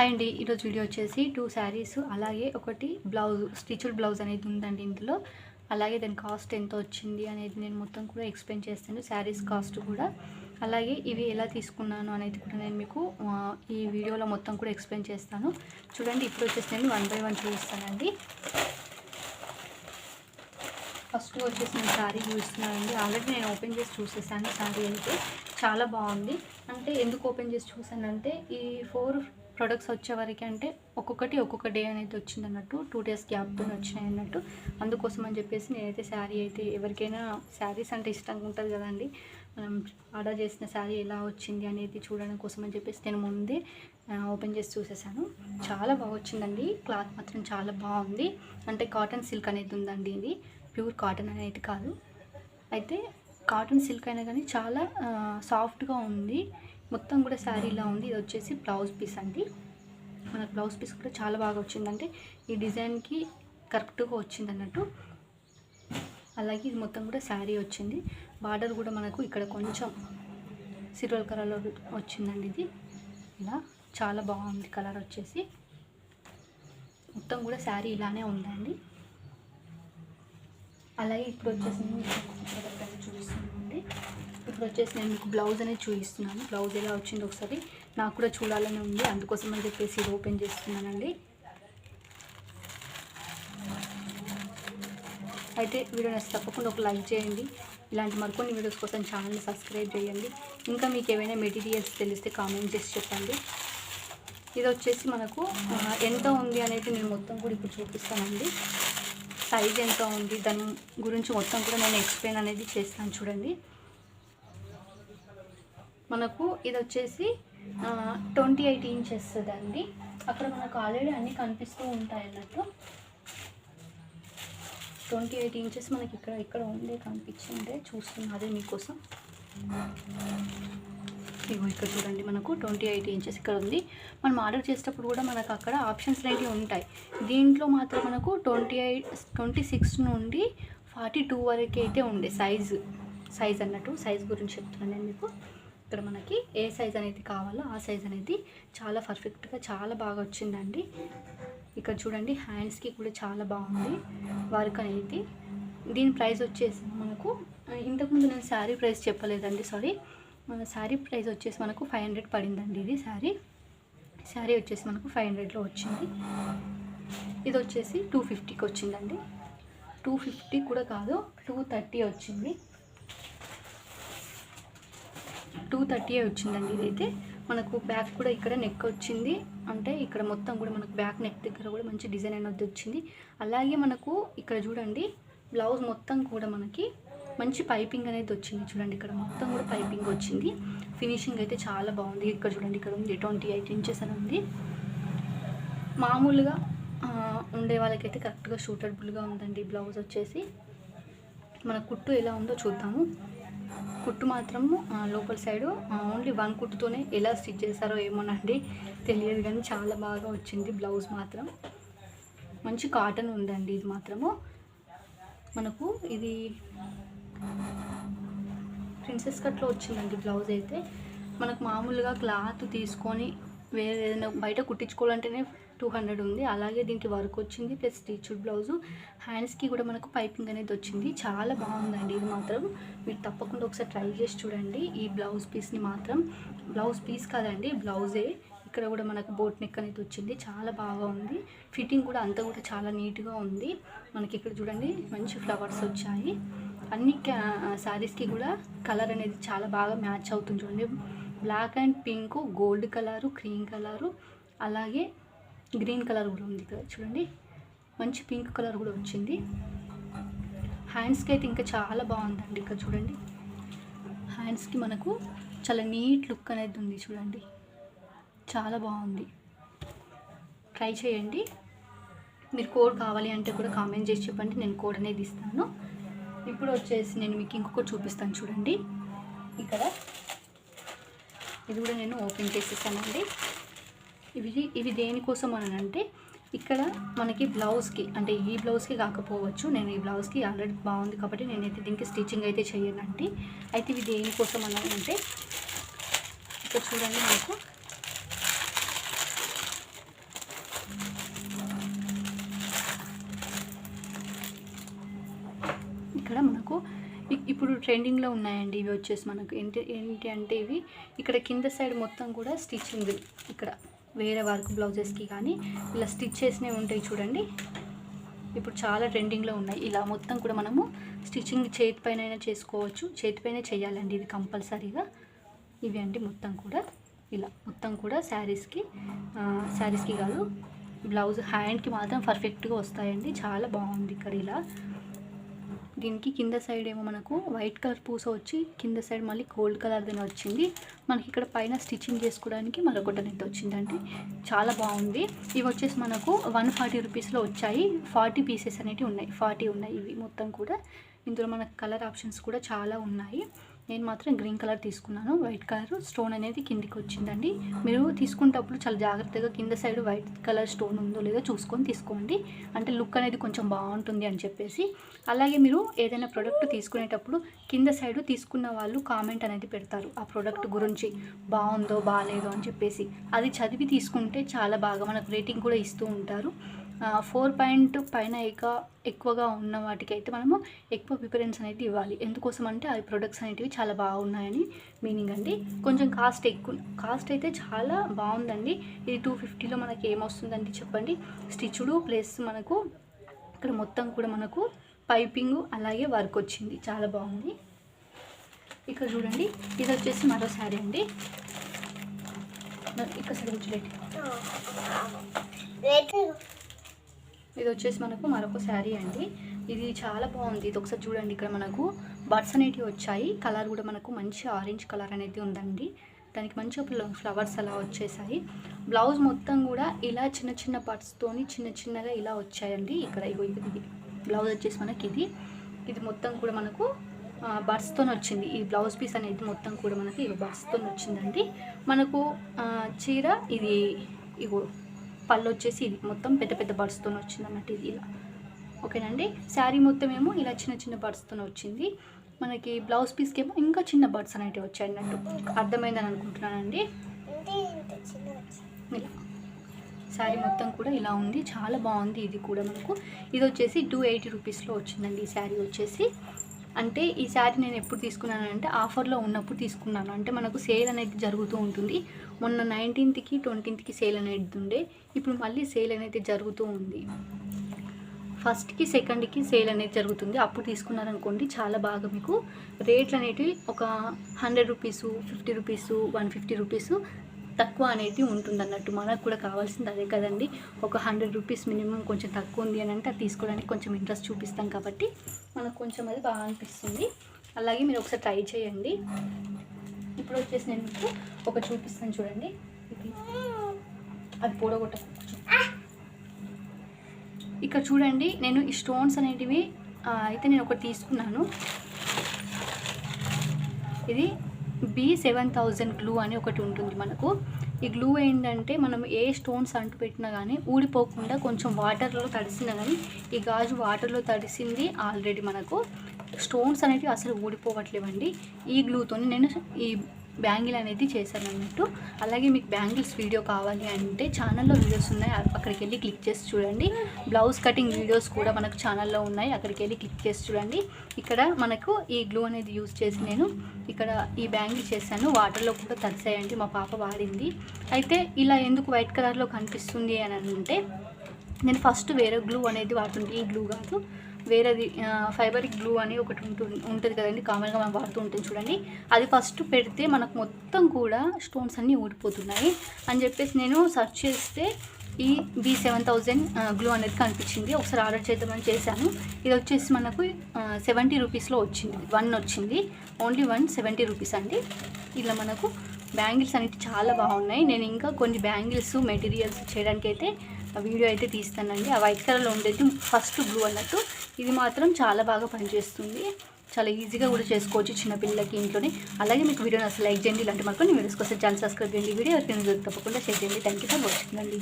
Hi అండి ఈరోజు video వచ్చేసి టూ శారీస్ అలాగే ఒకటి బ్లౌజ్ స్టిచ్డ్ బ్లౌజ్ అనేది ఉందండి ఇందులో. అలాగే దాని కాస్ట్ ఎంత వచ్చింది అనేది నేను మొత్తం కూడా ఎక్స్ప్లెయిన్ చేస్తాను శారీస్ కాస్ట్ కూడా. అలాగే ఇవి ఎలా తీసుకున్నాను అనేది కూడా నేను మీకు ఈ వీడియోలో మొత్తం కూడా ఎక్స్ప్లెయిన్ చేస్తాను. చూడండి ఇప్పుడు వచ్చేసి నేను వన్ బై వన్ చూపిస్తానండి. ఫస్ట్ వచ్చేసి నేను శారీ చూస్తున్నానండి ఆల్రెడీ నేను ఓపెన్ చేసి చూసేసాను శారీ అయితే. చాలా బాగుంది. అంటే ఎందుకు ఓపెన్ చేసి చూసానంటే ఈ ఫోర్ ప్రొడక్ట్స్ వచ్చేవరకు అంటే ఒక్కొక్కటి ఒక్కొక్క డే అనేది వచ్చింది అన్నట్టు టూ డేస్ గ్యాప్తో వచ్చినాయి అన్నట్టు. అందుకోసం అని చెప్పేసి నేనైతే శారీ అయితే ఎవరికైనా శారీస్ అంటే ఇష్టంగా ఉంటుంది కదండి. మనం ఆర్డర్ చేసిన శారీ ఎలా వచ్చింది అనేది చూడడం కోసం అని చెప్పేసి నేను ముందే ఓపెన్ చేసి చూసేసాను. చాలా బాగా వచ్చిందండి. క్లాత్ మాత్రం చాలా బాగుంది. అంటే కాటన్ సిల్క్ అనేది ఉందండి ఇది. ప్యూర్ కాటన్ అనేది కాదు. అయితే కాటన్ సిల్క్ అయినా కానీ చాలా సాఫ్ట్గా ఉంది. మొత్తం కూడా శారీలా ఉంది. ఇది వచ్చేసి బ్లౌజ్ పీస్ అండి. మన బ్లౌజ్ పీస్ కూడా చాలా బాగా వచ్చిందంటే ఈ డిజైన్కి కరెక్ట్గా వచ్చింది అన్నట్టు అలాగే ఇది మొత్తం కూడా శారీ వచ్చింది. బార్డర్ కూడా మనకు ఇక్కడ కొంచెం సిల్వర్ కలర్లో వచ్చిందండి ఇది. ఇలా చాలా బాగుంది కలర్ వచ్చేసి. మొత్తం కూడా శారీ ఇలానే ఉందండి. అలాగే ఇప్పుడు వచ్చేసి నేను చూపిస్తున్నానండి. ఇప్పుడు వచ్చేసి నేను మీకు బ్లౌజ్ అనేది చూపిస్తున్నాను. బ్లౌజ్ ఎలా వచ్చింది ఒకసారి నాకు కూడా చూడాలని ఉంది. అందుకోసం అని చెప్పేసి ఇది ఓపెన్ చేస్తున్నానండి. అయితే వీడియో నచ్చి తప్పకుండా ఒక లైక్ చేయండి. ఇలాంటి మరికొన్ని వీడియోస్ కోసం ఛానల్ని సబ్స్క్రైబ్ చేయండి. ఇంకా మీకు ఏమైనా మెటీరియల్స్ తెలిస్తే కామెంట్ చేసి చెప్పండి. ఇది వచ్చేసి మనకు ఎంత ఉంది అనేది నేను మొత్తం కూడా ఇప్పుడు చూపిస్తానండి. సైజ్ ఎంత ఉంది దాని గురించి మొత్తం కూడా నేను ఎక్స్ప్లెయిన్ అనేది చేస్తాను చూడండి. మనకు ఇది వచ్చేసి ట్వంటీ ఎయిట్ ఇంచెస్ అండి. అక్కడ మనకు ఆల్రెడీ అన్నీ కనిపిస్తూ ఉంటాయి అన్నట్టు. ట్వంటీ ఎయిట్ ఇంచెస్ మనకి ఇక్కడ ఇక్కడ ఉండే కనిపించిందే చూస్తున్నా అదే మీకోసం. ఇగో ఇక్కడ చూడండి మనకు ట్వంటీ ఎయిట్ ఇంచెస్ ఇక్కడ ఉంది. మనం ఆర్డర్ చేసేటప్పుడు కూడా మనకు అక్కడ ఆప్షన్స్ అనేవి ఉంటాయి. దీంట్లో మాత్రం మనకు ట్వంటీ ఎయిట్ ట్వంటీ సిక్స్ నుండి ఫార్టీ టూ వరకు అయితే ఉండే సైజు. సైజ్ అన్నట్టు సైజ్ గురించి చెప్తున్నాను నేను మీకు. ఇక్కడ మనకి ఏ సైజ్ అనేది కావాలో ఆ సైజ్ అనేది చాలా పర్ఫెక్ట్గా చాలా బాగా వచ్చిందండి. ఇక్కడ చూడండి హ్యాండ్స్కి కూడా చాలా బాగుంది వర్క్ అనేది. దీని ప్రైస్ వచ్చేసి మనకు ఇంతకుముందు నేను శారీ ప్రైస్ చెప్పలేదండి సారీ. శారీ ప్రైస్ వచ్చేసి మనకు ఫైవ్ హండ్రెడ్ పడిందండి ఇది శారీ. శారీ వచ్చేసి మనకు ఫైవ్ హండ్రెడ్లో వచ్చింది. ఇది వచ్చేసి టూ ఫిఫ్టీకి వచ్చిందండి. టూ ఫిఫ్టీ కూడా కాదు టూ థర్టీ వచ్చింది. టూ థర్టీ వచ్చిందండి ఇదైతే. మనకు బ్యాక్ కూడా ఇక్కడ నెక్ వచ్చింది. అంటే ఇక్కడ మొత్తం కూడా మనకు బ్యాక్ నెక్ దగ్గర కూడా మంచి డిజైన్ అనేది వచ్చింది. అలాగే మనకు ఇక్కడ చూడండి బ్లౌజ్ మొత్తం కూడా మనకి మంచి పైపింగ్ అనేది వచ్చింది. చూడండి ఇక్కడ మొత్తం కూడా పైపింగ్ వచ్చింది. ఫినిషింగ్ అయితే చాలా బాగుంది. ఇక్కడ చూడండి ఇక్కడ ఉంది ట్వంటీ ఎయిట్ ఇంచెస్ అని ఉంది. మామూలుగా ఉండే వాళ్ళకైతే కరెక్ట్గా షూటబుల్గా ఉందండి. బ్లౌజ్ వచ్చేసి మన కుట్టు ఎలా ఉందో చూద్దాము. కుట్టు మాత్రము లోపల సైడు ఓన్లీ వన్ కుట్టుతోనే ఎలా స్టిచ్ చేశారో ఏమోనండి తెలియదు కానీ చాలా బాగా వచ్చింది బ్లౌజ్ మాత్రం. మంచి కాటన్ ఉందండి ఇది మాత్రము. మనకు ఇది ప్రిన్సెస్ కట్లో వచ్చిందండి బ్లౌజ్ అయితే. మనకు మామూలుగా క్లాత్ తీసుకొని వేరే ఏదైనా బయట కుట్టించుకోవాలంటేనే టూ హండ్రెడ్ ఉంది. అలాగే దీనికి వర్క్ వచ్చింది ప్లస్ స్టిచ్డ్ బ్లౌజు. హ్యాండ్స్కి కూడా మనకు పైపింగ్ అనేది వచ్చింది. చాలా బాగుందండి ఇది మాత్రం. మీరు తప్పకుండా ఒకసారి ట్రై చేసి చూడండి. ఈ బ్లౌజ్ పీస్ని మాత్రం. బ్లౌజ్ పీస్ కాదండి బ్లౌజే. ఇక్కడ కూడా మనకు బోట్ నెక్ అనేది వచ్చింది. చాలా బాగా ఉంది. ఫిట్టింగ్ కూడా అంతా కూడా చాలా నీట్గా ఉంది. మనకి ఇక్కడ చూడండి మంచి ఫ్లవర్స్ వచ్చాయి. అన్ని శారీస్కి కూడా కలర్ అనేది చాలా బాగా మ్యాచ్ అవుతుంది చూడండి. Black and pink gold colour cream colour అలాగే గ్రీన్ కలర్ కూడా ఉంది ఇక్కడ చూడండి. మంచి పింక్ కలర్ కూడా వచ్చింది. హ్యాండ్స్కి అయితే ఇంకా చాలా బాగుందండి ఇక్కడ చూడండి. హ్యాండ్స్కి మనకు చాలా నీట్ లుక్ అనేది ఉంది చూడండి. చాలా బాగుంది. ట్రై చేయండి. మీరు కోడ్ కావాలి అంటే కూడా కామెంట్ చేసి చెప్పండి. నేను కోడ్ అనేది ఇస్తాను. ఇప్పుడు వచ్చేసి నేను మీకు ఇంకొకటి చూపిస్తాను చూడండి. ఇక్కడ ఇది కూడా నేను ఓపెన్ చేసేసానండి. ఇవి ఇవి దేనికోసం అని అంటే ఇక్కడ మనకి బ్లౌజ్కి అంటే ఈ బ్లౌజ్కి కాకపోవచ్చు. నేను ఈ బ్లౌజ్కి ఆల్రెడీ బాగుంది కాబట్టి నేనైతే దీనికి స్టిచ్చింగ్ అయితే చేయనండి. అయితే ఇవి దేనికోసం అని అంటే ఇక్కడ చూడండి మనకు మనకు ఇప్పుడు ట్రెండింగ్లో ఉన్నాయండి. ఇవి వచ్చేసి మనకు ఏంటి ఏంటి అంటే ఇవి ఇక్కడ కింద సైడ్ మొత్తం కూడా స్టిచ్చింగ్ ఇక్కడ వేరే వర్క్ బ్లౌజెస్కి కానీ ఇలా స్టిచ్ చేసినవి ఉంటాయి చూడండి. ఇప్పుడు చాలా ట్రెండింగ్లో ఉన్నాయి. ఇలా మొత్తం కూడా మనము స్టిచ్చింగ్ చేతి పైన అయినా చేసుకోవచ్చు చేతిపైన చేయాలండి ఇది కంపల్సరీగా. ఇవి అండి మొత్తం కూడా. ఇలా మొత్తం కూడా శారీస్కి శారీస్కి కాదు బ్లౌజ్ హ్యాండ్కి మాత్రం పర్ఫెక్ట్గా వస్తాయండి. చాలా బాగుంది ఇక్కడ ఇలా. దీనికి కింద సైడ్ ఏమో మనకు వైట్ కలర్ పూస వచ్చి కింద సైడ్ మళ్ళీ గోల్డ్ కలర్దనే వచ్చింది. మనకి ఇక్కడ పైన స్టిచ్చింగ్ చేసుకోవడానికి మరొకటి అనేది వచ్చిందండి. చాలా బాగుంది. ఇవి వచ్చేసి మనకు వన్ ఫార్టీ రూపీస్లో వచ్చాయి. ఫార్టీ పీసెస్ అనేవి ఉన్నాయి. ఫార్టీ ఉన్నాయి ఇవి మొత్తం కూడా. ఇందులో మనకు కలర్ ఆప్షన్స్ కూడా చాలా ఉన్నాయి. నేను మాత్రం గ్రీన్ కలర్ తీసుకున్నాను. వైట్ కలర్ స్టోన్ అనేది కిందికి వచ్చిందండి. మీరు తీసుకునేటప్పుడు చాలా జాగ్రత్తగా కింద సైడ్ వైట్ కలర్ స్టోన్ ఉందో లేదో చూసుకొని తీసుకోండి. అంటే లుక్ అనేది కొంచెం బాగుంటుంది అని చెప్పేసి. అలాగే మీరు ఏదైనా ప్రోడక్ట్ తీసుకునేటప్పుడు కింద సైడ్ తీసుకున్న వాళ్ళు కామెంట్ అనేది పెడతారు. ఆ ప్రోడక్ట్ గురించి బాగుందో బాగాలేదో అని చెప్పేసి. అది చదివి తీసుకుంటే చాలా బాగా మనకు రేటింగ్ కూడా ఇస్తూ ఉంటారు. ఫోర్ పాయింట్ పైన ఇక ఎక్కువగా ఉన్న వాటికి అయితే మనము ఎక్కువ ప్రిఫరెన్స్ అనేది ఇవ్వాలి. ఎందుకోసం అంటే అవి ప్రొడక్ట్స్ అనేటివి చాలా బాగున్నాయని మీనింగ్ అండి. కొంచెం కాస్ట్ ఎక్కువ కాస్ట్ అయితే చాలా బాగుందండి. ఇది టూ ఫిఫ్టీలో మనకి ఏమొస్తుందండి చెప్పండి. స్టిచ్డు ప్లస్ మనకు ఇక్కడ మొత్తం కూడా మనకు పైపింగ్ అలాగే వర్క్ వచ్చింది. చాలా బాగుంది. ఇక్కడ చూడండి ఇది వచ్చేసి మరో శారీ అండి. ఇక్కడ సరే ఇది వచ్చేసి మనకు మరొక శారీ అండి. ఇది చాలా బాగుంది. ఇది ఒకసారి చూడండి. ఇక్కడ మనకు బర్డ్స్ అనేటివి వచ్చాయి. కలర్ కూడా మనకు మంచి ఆరెంజ్ కలర్ అనేది ఉందండి. దానికి మంచిగా ఫ్లవర్స్ అలా వచ్చేసాయి. బ్లౌజ్ మొత్తం కూడా ఇలా చిన్న చిన్న బర్డ్స్తోని చిన్న చిన్నగా ఇలా వచ్చాయండి. ఇక్కడ ఇది బ్లౌజ్ వచ్చేసి మనకి ఇది. ఇది మొత్తం కూడా మనకు బర్డ్స్తో వచ్చింది. ఈ బ్లౌజ్ పీస్ అనేది మొత్తం కూడా మనకి ఇగో బర్డ్స్తో వచ్చిందండి. మనకు చీర ఇది ఇగో పళ్ళు వచ్చేసి ఇది మొత్తం పెద్ద పెద్ద బడ్స్తో వచ్చింది అన్నట్టు ఇది ఇలా. ఓకేనండి? శారీ మొత్తం ఏమో ఇలా చిన్న చిన్న బడ్స్తో వచ్చింది. మనకి బ్లౌజ్ పీస్కి ఏమో ఇంకా చిన్న బర్డ్స్ అనేటివి వచ్చాయి అన్నట్టు. అర్థమైందని అనుకుంటున్నానండి? ఇలా. శారీ మొత్తం కూడా ఇలా ఉంది. చాలా బాగుంది ఇది కూడా మనకు. ఇది వచ్చేసి టూ ఎయిటీ రూపీస్లో వచ్చిందండి ఈ శారీ వచ్చేసి. అంటే ఈ శారీ నేను ఎప్పుడు తీసుకున్నానంటే ఆఫర్లో ఉన్నప్పుడు తీసుకున్నాను. అంటే మనకు సేల్ అనేది జరుగుతూ ఉంటుంది. మొన్న నైన్టీన్త్కి ట్వంటీన్త్కి సేల్ అనేది ఉండే. ఇప్పుడు మళ్ళీ సేల్ అనేది జరుగుతూ ఉంది. ఫస్ట్కి సెకండ్కి సేల్ అనేది జరుగుతుంది. అప్పుడు తీసుకున్నారనుకోండి చాలా బాగా మీకు రేట్లు అనేటివి ఒక hundred rupees fifty rupees one fifty rupees తక్కువ అనేది ఉంటుంది అన్నట్టు మనకు కూడా కావాల్సింది అదే కదండి. ఒక హండ్రెడ్ రూపీస్ మినిమం కొంచెం తక్కువ ఉంది అని అంటే అది తీసుకోవడానికి కొంచెం ఇంట్రెస్ట్ చూపిస్తాం కాబట్టి మనకు కొంచెం అది బాగా అనిపిస్తుంది. అలాగే మీరు ఒకసారి ట్రై చేయండి. ఇప్పుడు వచ్చేసి నేను మీకు ఒక చూపిస్తాను చూడండి. ఇది అది పూడగొట్ట ఇక్కడ చూడండి నేను ఈ స్టోన్స్ అనేటివి అయితే నేను ఒకటి తీసుకున్నాను. ఇది బి సెవెన్ థౌజండ్ గ్లూ అని ఒకటి ఉంటుంది మనకు. ఈ గ్లూ ఏంటంటే మనం ఏ స్టోన్స్ అంటు పెట్టినా కానీ ఊడిపోకుండా కొంచెం వాటర్లో తడిసినా కానీ ఈ గాజు వాటర్లో తడిసింది ఆల్రెడీ మనకు. స్టోన్స్ అనేవి అసలు ఊడిపోవట్లేవండి. ఈ గ్లూతో నేను ఈ బ్యాంగిల్ అనేది చేశాను అన్నట్టు అలాగే మీకు బ్యాంగిల్స్ వీడియో కావాలి అంటే ఛానల్లో వీడియోస్ ఉన్నాయి. అక్కడికి వెళ్ళి క్లిక్ చేసి చూడండి. బ్లౌజ్ కటింగ్ వీడియోస్ కూడా మనకు ఛానల్లో ఉన్నాయి. అక్కడికి వెళ్ళి క్లిక్ చేసి చూడండి. ఇక్కడ మనకు ఈ గ్లూ అనేది యూజ్ చేసి నేను ఇక్కడ ఈ బ్యాంగిల్ చేశాను. వాటర్లో కూడా తడిసాయండి. మా పాప వాడింది. అయితే ఇలా ఎందుకు వైట్ కలర్లో కనిపిస్తుంది అని అంటే నేను ఫస్ట్ వేరే గ్లూ అనేది వాడుతుంది ఈ గ్లూ కాదు. వేరేది ఫైబరిక్ గ్లూ అని ఒకటి ఉంటుంది ఉంటుంది కదండి కామన్గా మనం వాడుతూ ఉంటుంది చూడండి. అది ఫస్ట్ పెడితే మనకు మొత్తం కూడా స్టోన్స్ అన్నీ ఊడిపోతున్నాయి. అని చెప్పేసి నేను సర్చ్ చేస్తే ఈ బి సెవెన్ థౌజండ్ గ్లూ అనేది కనిపించింది. ఒకసారి ఆర్డర్ చేద్దామని చేశాను. ఇది వచ్చేసి మనకు సెవెంటీ రూపీస్లో వచ్చింది. వన్ వచ్చింది. ఓన్లీ వన్ సెవెంటీ రూపీస్ అండి. ఇలా మనకు బ్యాంగిల్స్ అనేవి చాలా బాగున్నాయి. నేను ఇంకా కొన్ని బ్యాంగిల్స్ మెటీరియల్స్ చేయడానికి అయితే వీడియో అయితే తీస్తానండి. ఆ వైట్ కలర్లో ఉండేది ఫస్ట్ బ్లూ అన్నట్టు. ఇది మాత్రం చాలా బాగా పనిచేస్తుంది. చాలా ఈజీగా కూడా చేసుకోవచ్చు చిన్నపిల్లలకి ఇంట్లోనే. అలాగే మీకు వీడియోని అసలు లైక్ చేయండి ఇలాంటి మాకు నేను వీడియోస్ కోసం ఛానల్ సబ్స్క్రైబ్ చేయండి. వీడియో ఎవరికైనా తప్పకుండా షేర్ చేయండి. థ్యాంక్ యూ ఫర్ వాచింగ్ అండి.